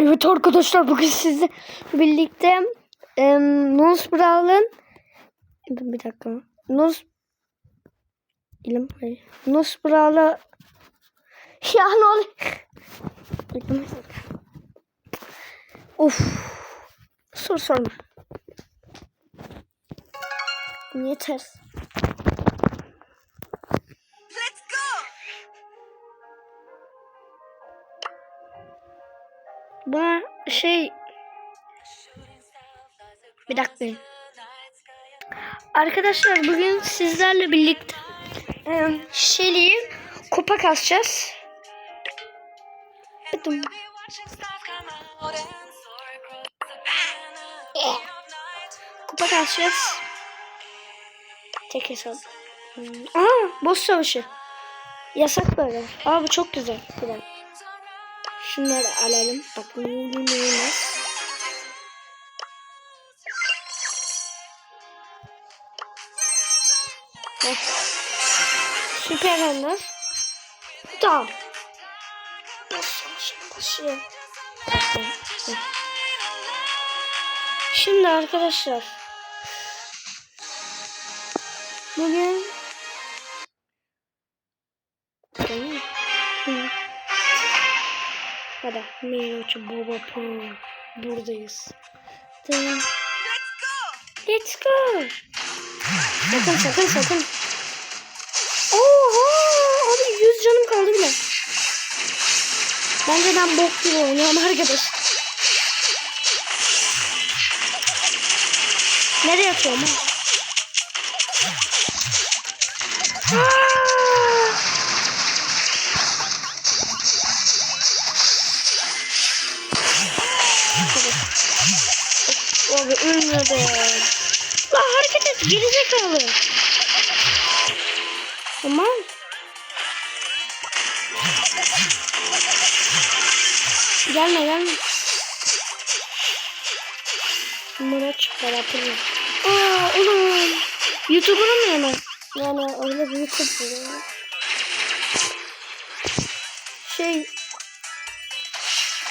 Evet arkadaşlar bugün sizle birlikte e, Nus Brawl'ın bir dakika Nus İlim hayır. Nus Brawl'a ya ne oluyor? Of sor sorma. Niye ters? Buna şey bir dakika. Arkadaşlar bugün sizlerle birlikte Shelly'yi kupa kasacağız. Bıdım. Kupa kasacağız. Tek hesap. Aa, boss savaşı. Yasak böyle. Aa bu çok güzel. Bir dakika. Şunları alalım. Bak ne oluyor ne olmaz. Heh. Süper Ender. Tamam. Başlayalım. Şimdi arkadaşlar. Bugün Hadi Miraç Baba Pro buradayız. Tamam. Let's go. Sakın sakın sakın. Oha abi 100 canım kaldı bile. Bence ben bok gibi oynuyorum arkadaş. Nereye atıyorum ha? Hareket et gerizekalı. Tamam. Gelme gelme. Murat beraber. Aa oğlum. YouTuber'ım mı hemen? Yani öyle bir YouTuber. Şey.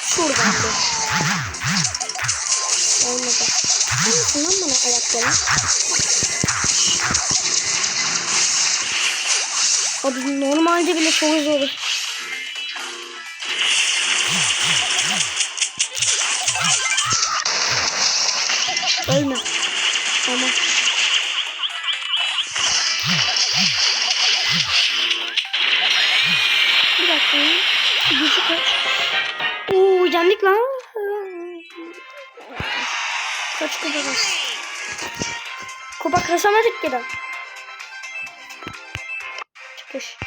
Şuradan Şundan bana ayaklarım. Abi normalde bile çok zor. Ölme. Ama. Bir dakika. Gücü kaç? Oo yendik lan. Kaç kupa bas? Kupa kasamadık ki de. Çıkış.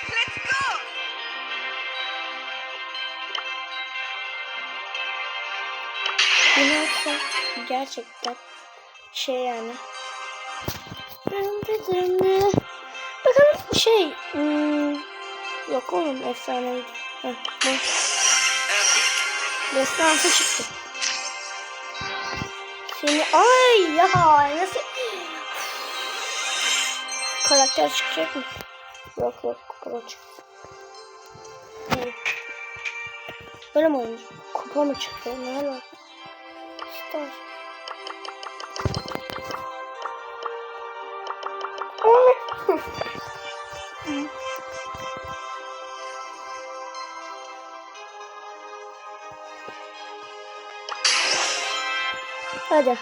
Yapsak gerçekten şey yani. Bakalım şey. Hmm, yok oğlum efsaneydi. Heh, bu. Destansı çıktı. Seni ay ya nasıl karakter çıkacak mı? Yok yok kupa çıktı. Böyle mi oynuyor? Kupa mı çıktı? Ne alaka? Star. Hadi.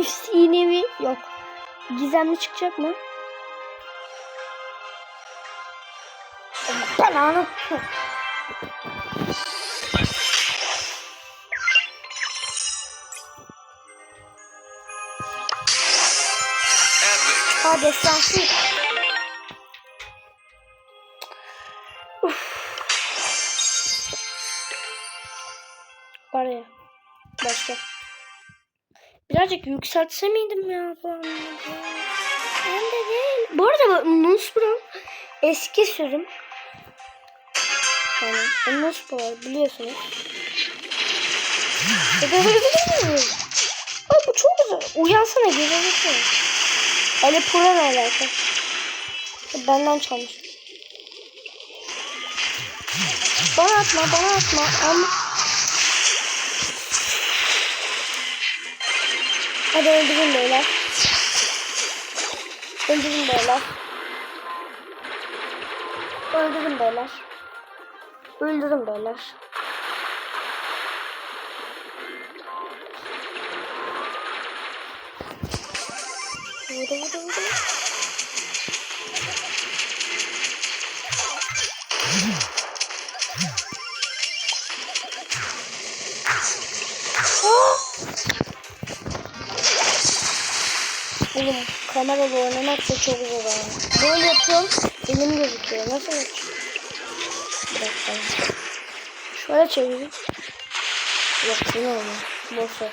Üst iğnevi yok. Gizemli çıkacak mı? Ben onu. Epic! Ha destansı. Var ya. Başka. Birazcık yükseltse miydim ya? Ben de değil. Bu arada bu Nusbro eski sürüm. Yani Nusbro biliyorsunuz. Aa, bu çok güzel. Uyansana gezersene. Ali Pura ne alaka? Benden çalmış. Bana atma, bana atma. Ama Hadi öldürün beyler. Öldürün beyler. Öldürün beyler. Öldürün beyler. Kameralı oynamak da çok zor ha. Böyle yapıyorum elim gözüküyor. Nasıl yapacağım? Bir dakika. Şöyle çevireyim. Yok bu ne olmuyor? Boş ver.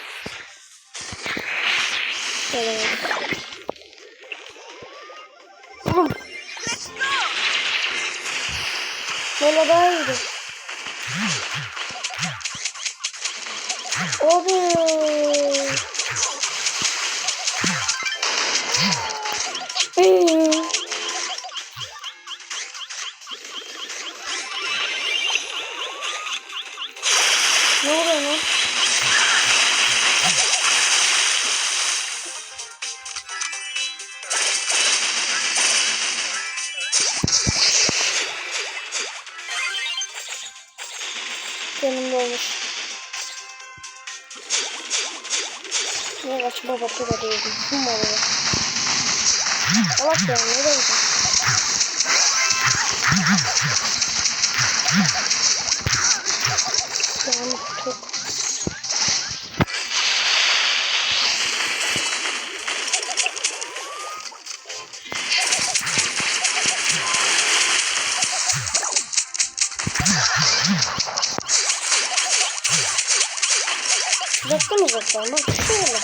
Şöyle yapayım. Böyle daha iyiydi. Abi. Lan? Yanımda olmuş. Ne kaç baba kura değildim. Bu mu oluyor? Allah ya nereye gidiyorsun? Yani çok Bak şöyle.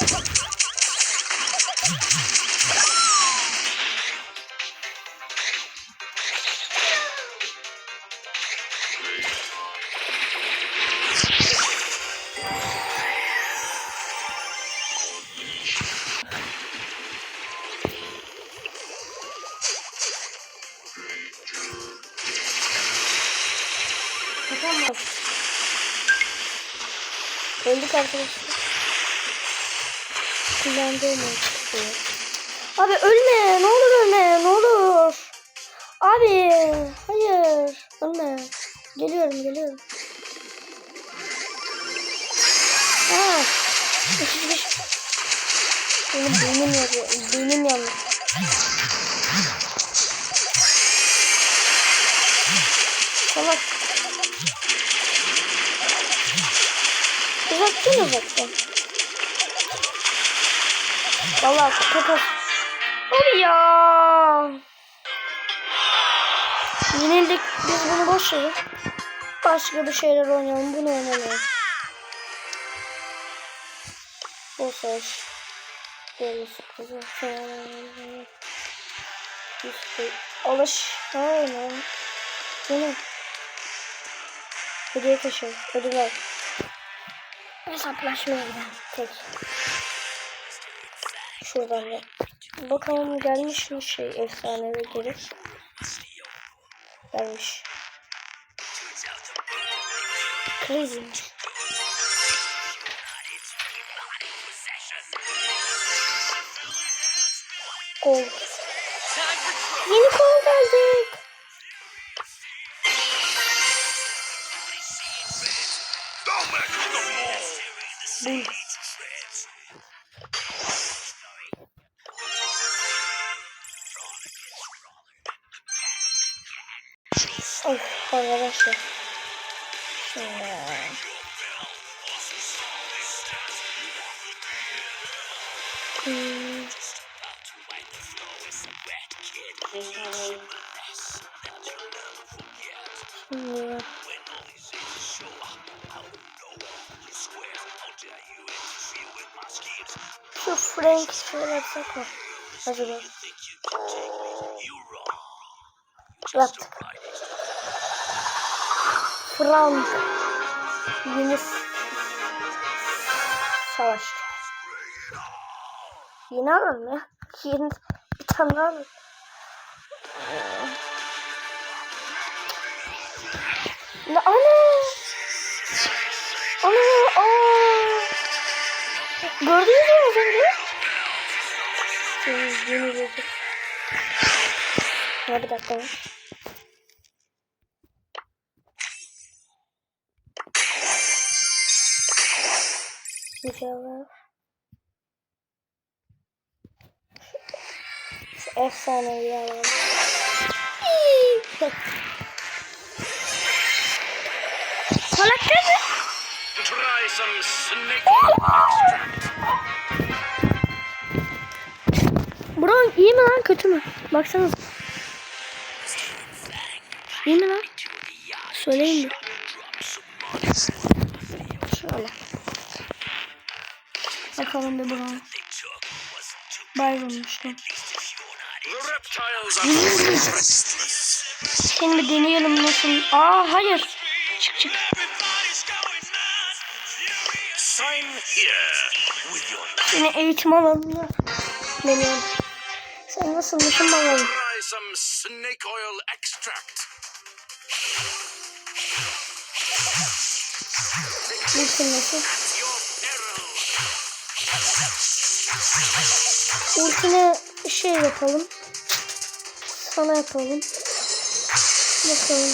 Tamam. Öldük arkadaşlar. Kullandığım çıktı. Abi ölme. Ne olur ölme. Ne olur. Abi. Hayır. Ölme. Geliyorum geliyorum. Aa. Beş. Benim beynim yanıyor. Beynim yanıyor. Salak. Uzaktan uzaktan. Valla kapat. Abi ya. Yenildik. Biz bunu boş verin. Başka bir şeyler oynayalım. Bunu oynamayalım. Boş ver. Böyle sıkıntı. İşte alış. Aynen. Canım. Hediye taşı. Ödüller. Hesaplaşmaya gidelim. Tek. Şuradan da. Bakalım gelmiş mi şey efsanevi geri. Gelmiş. Crazy. Gol. Yeni gol geldik. Bul. Şu Frank şöyle yapsak mı? Acaba. Yaptık. Frank. Yeni s- savaşçı. Yeni alalım ya. Yeni bir tane daha ana? Ana aa. Gördünüz mü az önce? Yeni gözü. Ya bir dakika. Şu efsanevi yalan. Karakter mi? Try. Bro iyi mi lan kötü mü? Baksanıza. İyi mi lan? Söyleyin mi? Şöyle. Bakalım bir Brown. Bayılmış bir deneyelim nasıl? Aa hayır. Çık çık. Yine eğitim alanında. Deniyorum. Sen nasılmışsın bakalım. Nasıl nasıl? İlkine şey yapalım. Sana yapalım. Bakalım.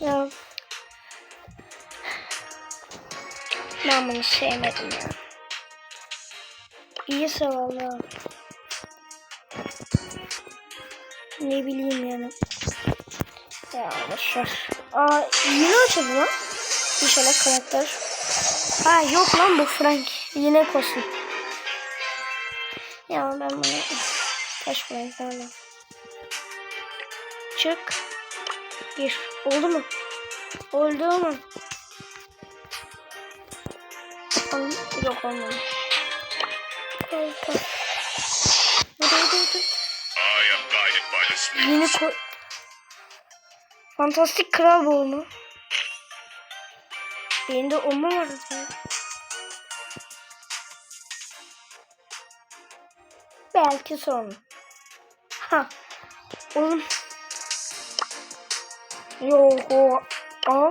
Ya. Ben bunu sevmedim ya. İyi valla. Ne bileyim yani. Ya boşver. Aa yine açıldı lan. İnşallah karakter. Ha yok lan bu Frank. Yine kostüm. Ya ben bunu taş öyle. Çık. Bir. Oldu mu? Oldu mu? Yok guided by the snake. Yeni koy. Fantastik kral boğu mu? Benim de o mu var? Belki sonra. Ha. Oğlum. Yok o. Aa.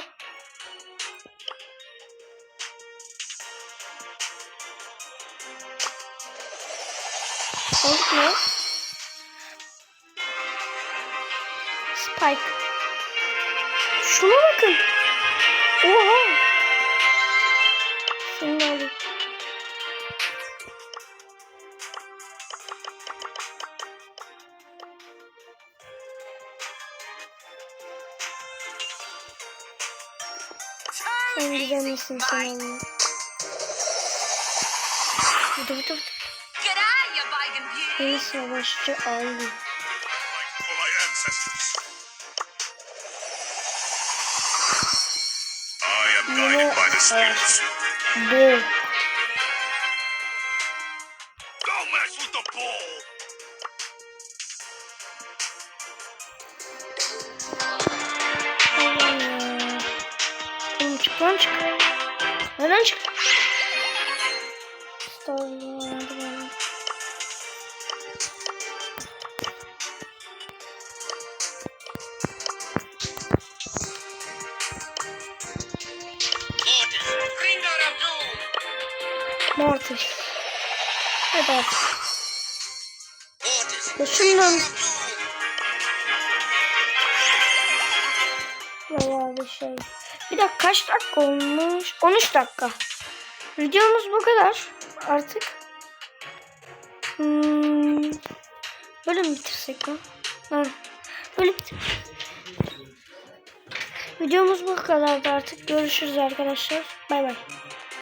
Olduk ne? Spike. Şuna bakın. Oha. Sen güzel misin sen alayım. Dur dur dur. G'day, you bacon beauty. Yeni savaşçı alayım. For my Nereden çık? Starlight. Mortis. Artık. Ya şundan. Bayağı bir şey. Bir dakika kaç dakika olmuş? 13 dakika. Videomuz bu kadar. Artık. Hmm, böyle mi bitirsek lan? Ha, böyle bitir. Videomuz bu kadardı artık. Görüşürüz arkadaşlar. Bay bay.